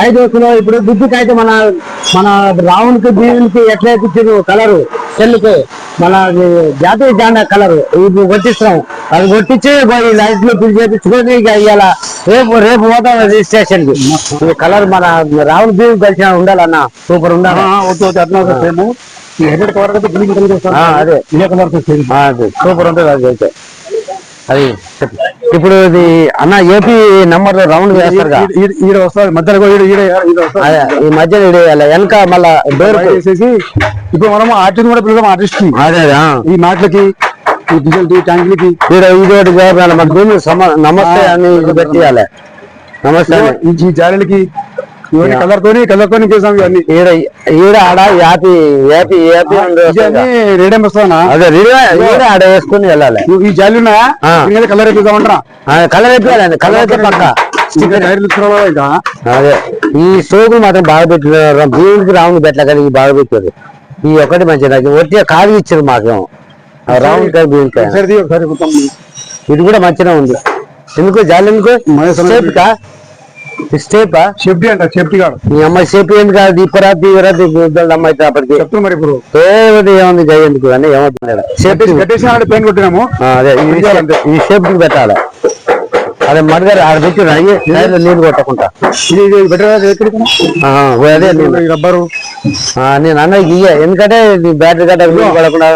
ఐదు వస్తువులు ఇప్పుడు దుడ్డుకి అయితే మన మన రావునికి దీనికి ఎట్లా ఇచ్చారు కలరు? చెల్లుకు. మన జాతీయ జెండా కలరు. ఇది కొట్టిస్తాం అది కొట్టించి లైట్లు పిలిచి చేపించుకొని ఇక ఇవాళ రేపు రేపు పోతాం రిజిస్ట్రేషన్కి. ఈ కలర్ మన రావుల దీనికి కలిసిన ఉండాలన్న. సూపర్ ఉండాలి. అది. సూపర్ ఉంటుంది అది అయితే. అది. ఇప్పుడు ఇది అన్న ఏపీ నంబర్ రౌండ్ వేస్తారుగా. ఈడ మధ్యలో ఈ మధ్య వెనక మళ్ళా డోర్ వేసేసి ఇప్పుడు మనం ఆర్టిస్ట్ కూడా పిల్లలు ఆర్టిస్ట్ అదే ఆ. ఈ నాట్లకి ఈ ట్యాంకులకి. ఈడ నమస్తే అని ఇది పెట్టియాలి. నమస్తే ఈ- ఈ చేసాం ఇవన్నీ. ఈడ ఈడ ఆడ యాపి యాపి యాపి అని ఇవన్నీ వస్తుంది. రేడియం వస్తానా అదే రీడ ఈడ ఆడ వేసుకుని వెళ్ళాలి. ఈ జాలి ఉన్నాయా? కలర్ కలర్ వేపియాలండి కలర్ అయితే పక్క. అదే ఈ సోకులు మాత్రం బాగా పెట్టారు భూమికి రావుని పెట్టలే కానీ ఈ బాగా పెట్టారు. ఈ ఒకటి మంచిది నాకు వచ్చే కాదు ఇచ్చారు కాయ భూమికాయ ఒకసారి ఒకసారి మొత్తం ఇది కూడా మంచిగా ఉంది. ఎందుకు జాలి ఎందుకు? స్టేప్ సేఫ్టీ అంట సేఫ్టీ కార్డు మీ అమ్మాయి సేపు ఏంది కాదు దీపరా తీవరా దిగుదల అమ్మాయి అప్పటికి. చెప్తున్నా మరి ఇప్పుడు. ఏది ఏముంది జై ఎందుకు అని ఏమవుతుంది సేఫ్టీ పెయిన్ కొట్టినాము. అదే ఈ సేఫ్టీకి పెట్టాలి. అదే మడగారు ఆడ పెట్టి అయ్యి సైడ్లో నీళ్ళు కొట్టకుండా. ఇది బెటర్ అదే రబ్బరు. నేను అన్నది ఇయ్య. ఎందుకంటే బ్యాటరీ నీళ్ళు పడకుండా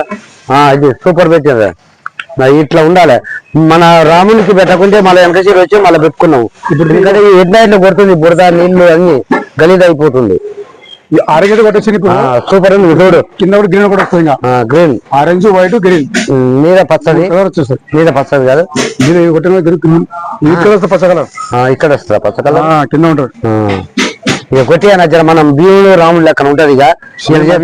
ఆ, ఇది సూపర్ పెట్టారు మరి ఇట్లా ఉండాలి. మన రామునికి పెట్టకుంటే మళ్ళీ వెనక సీట్ వచ్చి మళ్ళీ పెట్టుకున్నాం. ఇప్పుడు ఎందుకంటే హెడ్ లైట్ కొడుతుంది బురద నీళ్ళు అన్ని గలీజ్ అయిపోతుంది. ఆరెంజ్ ఆ, సూపర్ ఉంది చూడు. కింద కూడా గ్రీన్ కూడా వస్తుంది గ్రీన్. Orange white green. మీద పచ్చది. వచ్చేస్తుంది. మీద పచ్చది కాదు. కొట్టిన గ్రీన్. ఈ కలర్ వస్తే పచ్చ కలర్ ఇక్కడ వస్తుందా పచ్చ కలర్ కింద ఉంటాడు. ఇక కొట్టి జర మనం బియ్యంలో రాముడు లెక్కన ఉంటది ఇక.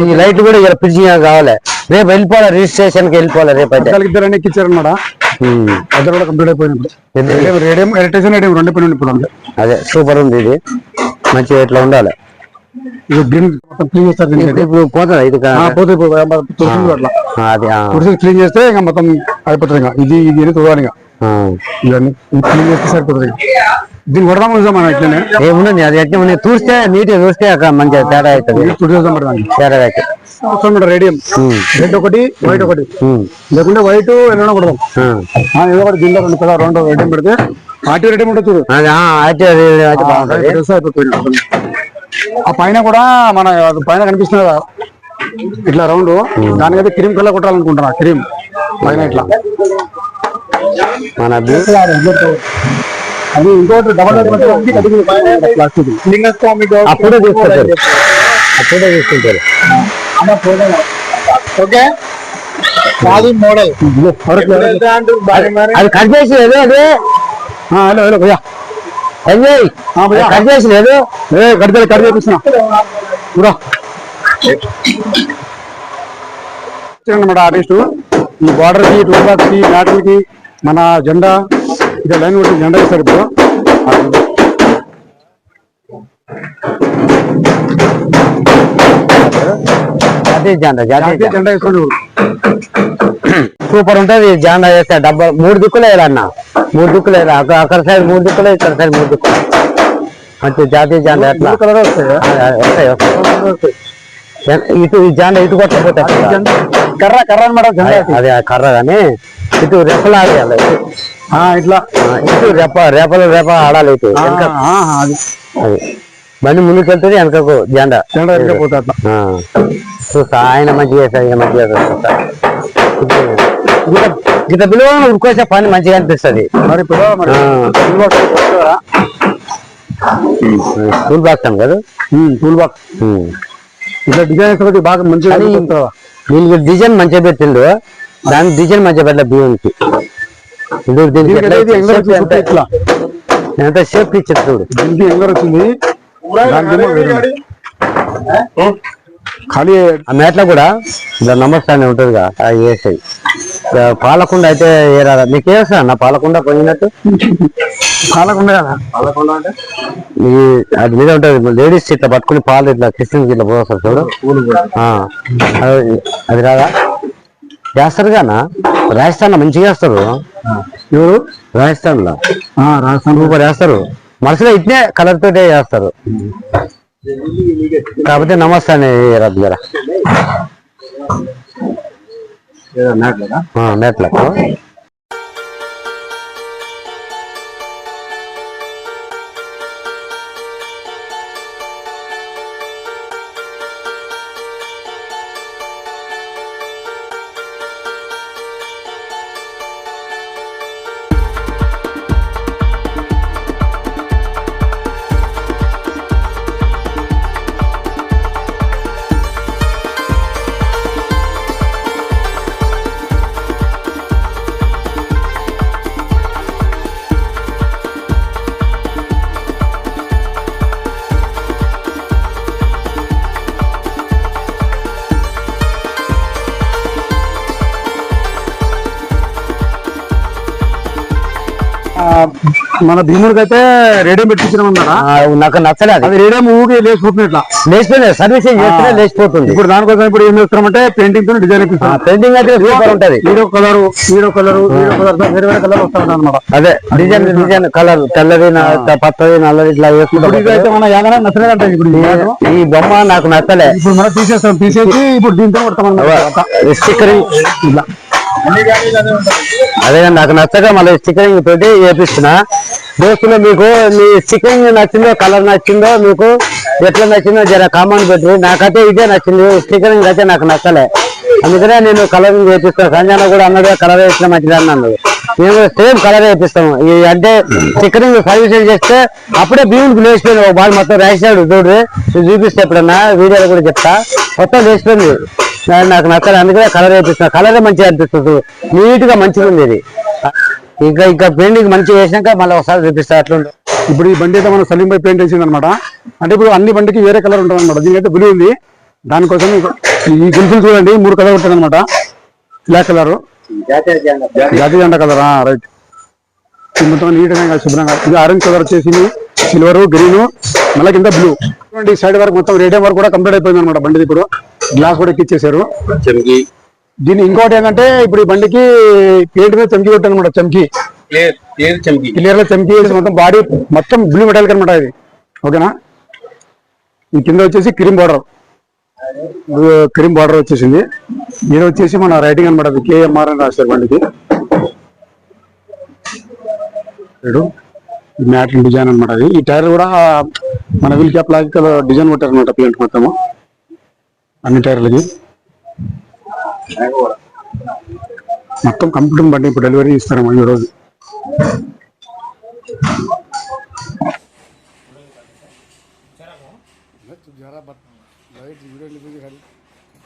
ఈ లైట్ కూడా ఇక్కడ పిలిచి కావాలి. రేపు వెళ్ళిపోవాలి రిజిస్ట్రేషన్కి వెళ్ళిపోవాలి రేపు అయితే. ఇద్దరు ఎక్కిచ్చారన్నమాట ఉమ్. అద్దరు కూడా కంప్లీట్ అయిపోయినప్పుడు రేడియం ఎలక్ట్రిషన్ రేడియం రెండు పని ఇప్పుడు అంతే. అదే సూపర్ ఉంది ఇది. మంచిగా ఇట్లా ఉండాలి. క్లీన్ చేస్తారు పోతుందా ఇది క్లీన్ చేస్తే ఇంకా మొత్తం అయిపోతుంది ఇది ఇది. ఇవన్నీ క్లీన్ చేస్తే సరిపోతుంది ఇంకా. దీన్ని కొడదాం చూసాం ఇట్లనే. ఏముంది అది ఎట్లా చూస్తే నీట్గా చూస్తే అక్కడ మంచిగా తేడా అవుతుంది. తేడా అయితే రేడియం రెడ్ ఒకటి వైట్ ఒకటి. లేకుంటే వైట్ ఎల్లో కొడదాం. ఆ, ఏదో ఒకటి దీనిలో రెండు కదా రెండు రేడియం పెడితే ఆర్టీ రేడియం ఉంటుంది చూడు. అది ఆ, పైన కూడా మన పైన కనిపిస్తుంది కదా. ఇట్లా రౌండ్. దానికైతే క్రీమ్ కలర్ కొట్టాలనుకుంటున్నా క్రీమ్. పైన ఇట్లా. మన అది. ఇంకోటి డబల్ ప్లాస్టిక్ అప్పుడే తీసుకుంటారు అప్పుడే తీసుకుంటారు ఓకే? అది మోడల్. అది కట్ చేసి లేదు అది. హలో హలో భయ్యా. అయ్యి ఆ, భయ్యా. కట్ చేసి లేదు. ఏ కడితే కడి చేపిస్తున్నా. బ్రో అనమాట ఆర్టిస్ట్ ఈ బార్డర్కి టూల్ బాక్స్కి మ్యాటర్కి మన జెండా ఇక లైన్ కొట్టి జెండా ఇస్తారు ఇప్పుడు. జాతీయ జెండా జాతీయ జెండా. సూపర్ ఉంటది జెండా వేస్తే డబ్బా మూడు దిక్కులు వేయాలన్న మూడు దిక్కులు వేయాలి అక్కడ సైడ్ మూడు దిక్కులు ఇక్కడ సైడ్ మూడు దిక్కులు. మంచి జాతీయ జెండా ఎట్లా? కలర్ వస్తాయి? ఇటు ఈ జెండా ఇటు కొట్టకపోతే? కర్ర కర్ర అనమాట అదే- కర్ర కానీ ఇటు రెప్పలు ఆడాలి ఆ, ఇట్లా. ఇటు రెప్ప రేపలు రేప ఆడాలి ఇటు. అది. బండి ముందుకు వెళ్తుంది వెనకకు జెండా. జెండా ఆ. చూస్తా ఆయన మంచిగా చేస్తాడు ఈయన మంచిగా చేస్తాడు. చూస్తా. గిత బిలువ ఉరుకోసే పని మంచిగా అనిపిస్తుంది. మరి టూల్ బాక్స్ అని కదా? Tool box. ఇట్లా డిజైన్ బాగా మంచిగా. వీళ్ళకి డిజైన్ మంచిగా పెట్టిండు. దాని డిజైన్ మంచిగా పెట్టలే బియ్యంకి దీనికి దీనికి ఎంత- షేప్ ఇచ్చారు చూడు. దీనికి ఎంగర్ వచ్చింది. ఖాళీ ఆ మేట్లో కూడా ఇలా నమస్తే అని ఉంటుందిగా వేసాయి పాలకుండా అయితే ఏ రాదా? నీకు వేసా అన్న? పాలకుండా పోయినట్టు? కాలకుండా కదా? ఈ అది మీద ఉంటుంది. లేడీస్ ఇట్లా పట్టుకుని పాలు ఇట్లా క్రిస్టియన్ ఇట్లా పోస్తారు చూడు. అది- రాదా? చేస్తారు కానా రాజస్థాన్లో మంచిగా వేస్తారు ఎవరు? రాజస్థాన్లో రాజస్థాన్ సూపర్ వేస్తారు మనసులో ఇట్నే కలర్ తోటే చేస్తారు. కాకపోతే నమస్తే అని రద్దు జర నెట్లకు మన భీముడికి అయితే రేడియో పెట్టించినాం అన్నారా ఆ, నాకు నచ్చలే అది. రేడియో ఊగి లేచిపోతుంది ఇట్లా. లేచిపోయింది సర్వీసింగ్ చేస్తే లేచిపోతుంది. ఇప్పుడు దానికోసం ఇప్పుడు ఏం చేస్తున్నామంటే పెయింటింగ్తో డిజైన్ ఇప్పిస్తాం పెయింటింగ్ అయితే సూపర్ ఉంటది. Hero colour hero colour hero colour వేరే వేరే కలర్ వస్తా అనమాట అదే డిజైన్ డిజైన్ కలర్ తెల్లది నా- పచ్చది నల్లది ఇట్లా వేసుకుంటాం అయితే మన యాదన నచ్చలేదంటే ఇప్పుడు ఈ బొమ్మ నాకు నచ్చలే. ఇప్పుడు మనం తీసేస్తాం తీసేసి ఇప్పుడు దీంతో కొడతాం అన్నమాట. స్టిక్కరింగ్ ఇట్లా. అదే నాకు నచ్చక మళ్ళీ స్టిక్కరింగ్ తోటి వేపిస్తున్నా దోస్తులు మీకు మీ స్టిక్కరింగ్ నచ్చిందో కలర్ నచ్చిందో మీకు ఎట్లా నచ్చిందో జర కామెంట్ పెట్టి నాకైతే ఇదే నచ్చింది. స్టిక్కరింగ్ అయితే నాకు నచ్చలే. అందుకనే నేను కలరింగ్ వేపిస్తాను సంజన కూడా అన్నది కలర్ వేసిన మంచిది అన్నాడు. మేము సేమ్ కలర్ వేపిస్తాము. ఈ అంటే స్టిక్కరింగ్ సర్వీసింగ్ చేస్తే అప్పుడే భీముడికి లేచిపోయింది ఒక బాల్ మొత్తం రాసాడు చూడు. చూపిస్తే ఎప్పుడన్నా? వీడియోలో కూడా చెప్తా. మొత్తం లేచిపోయింది. నాకు నచ్చలేదు అందుకనే కలర్ వేపిస్తున్నా. కలరే మంచిగా అనిపిస్తుంది. నీట్గా మంచిగా ఉంది ఇది. ఇంకా ఇంకా పెయింటింగ్ మంచిగా వేసినాక మళ్ళీ ఒకసారి చూపిస్తా అట్లుంది ఇప్పుడు ఈ బండి అయితే మనం సలీం పై పెయింట్ వేసింది అనమాట అంటే ఇప్పుడు అన్ని బండికి వేరే కలర్ ఉంటుంది అనమాట దీనికైతే బ్లూ ఉంది. దానికోసం ఈ గుల్ఫులు చూడండి మూడు కలర్ ఉంటుంది అనమాట బ్లాక్ కలర్ జాతీయ జెండా కలర్ రైట్ మొత్తం నీట్గా శుభ్రంగా. ఇది ఆరెంజ్ కలర్ వచ్చేసింది. సిల్వర్ గ్రీన్ మళ్ళీ కింద బ్లూ చూడండి ఈ సైడ్ వరకు మొత్తం రేడియం వరకు కూడా కంప్లీట్ అయిపోయింది అనమాట బండిది ఇప్పుడు. గ్లాస్ కూడా ఎక్కిచ్చేసారు దీని ఇంకోటి ఏంటంటే ఇప్పుడు ఈ బండికి పెయింట్ మీద చమ్కి కొట్టాను అనమాట చమ్కి క్లియర్గా చంపి వేసి మొత్తం బాడీ మొత్తం బ్లూ మెటల్ అనమాట ఇది. ఓకేనా? ఈ కింద వచ్చేసి క్రీమ్ బార్డర్ క్రీమ్ బార్డర్ వచ్చేసింది. ఇది వచ్చేసి మన రైటింగ్ అనమాట అది కేఎంఆర్ అని రాశారు బండికి. మ్యాట్ డిజైన్ అనమాట అది. ఈ టైర్ కూడా మన వీల్ క్యాప్ లాగా డిజైన్ కొట్టారు అనమాట పెయింట్ మొత్తము. అన్ని టైర్లకి మొత్తం కంప్యూటర్ బండి ఇప్పుడు డెలివరీ ఇస్తారేమో ఈ రోజు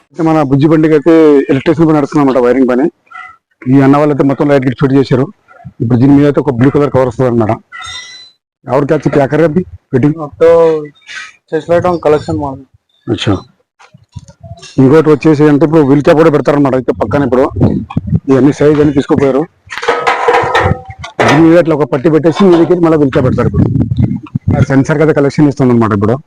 అయితే మన బుజ్జి బండికి అయితే ఎలక్ట్రిసిటీ పని నడుస్తుంది అనమాట వైరింగ్ పని ఈ అన్న వాళ్ళు అయితే మొత్తం లైట్ గిట్ ఫిట్ చేశారు ఇప్పుడు దీని మీద అయితే ఒక బ్లూ కలర్ కవర్ వస్తుంది అనమాట ఎవరు క్యాచ్ क्या कर रहे हैं अभी फिटिंग तो सेटेलाइट ऑन कलेक्शन मॉडल అచ్చా ఇంకోటి వచ్చేసి అంటే ఇప్పుడు వీల్ క్యాప్ కూడా పెడతారన్నమాట. అయితే పక్కన ఇప్పుడు ఇవన్నీ సైజ్ అని తీసుకుపోయారు. దీని మీద ఇట్లా ఒక పట్టి పెట్టేసి మీదకి మళ్ళీ వీల్ క్యాప్ పెడతారు ఇప్పుడు. సెన్సర్ కదా కలెక్షన్ ఇస్తుంది అనమాట ఇప్పుడు.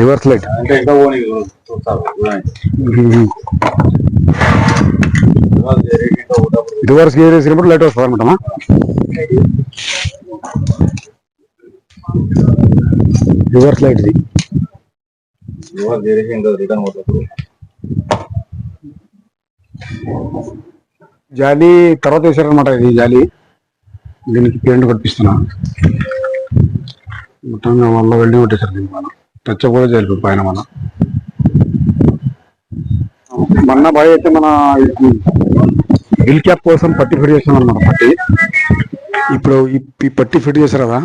రివర్స్ లైట్ రివర్స్ గేర్ వేసినప్పుడు లైట్ వస్తుంది అనమాట రివర్స్ లైట్ ఇది. రిటర్న్ పోతుంది జాలి తర్వాత వేసారనమాట ఇది జాలి. దీనికి పెయింట్ కొట్టిస్తున్నా. మొత్తంగా మళ్ళీ వెల్డింగ్ కొట్టేశారు దీనికి మనం టచ్ కూడా చేయాలి పైన మనం. మొన్న బాయ్ అయితే మన గిల్ క్యాప్ కోసం పట్టి ఫిట్ చేసాం అనమాట పట్టి. ఇప్పుడు ఈ ఈ పట్టి ఫిట్ చేశారు? కదా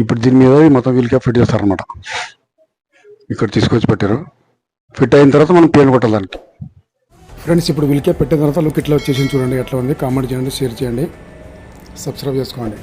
ఇప్పుడు దీని మీద మొత్తం వీల్ క్యాప్ ఫిట్ చేస్తారనమాట ఇక్కడ తీసుకొచ్చి పెట్టారు. ఫిట్ అయిన తర్వాత మనం పెయింట్ కొట్టాలి దానికి. ఫ్రెండ్స్ ఇప్పుడు విల్కే పెట్టిన తర్వాత లుక్ ఇట్లా వచ్చేసి చూడండి ఎట్లా ఉంది? కామెంట్ చేయండి షేర్ చేయండి సబ్స్క్రైబ్ చేసుకోండి.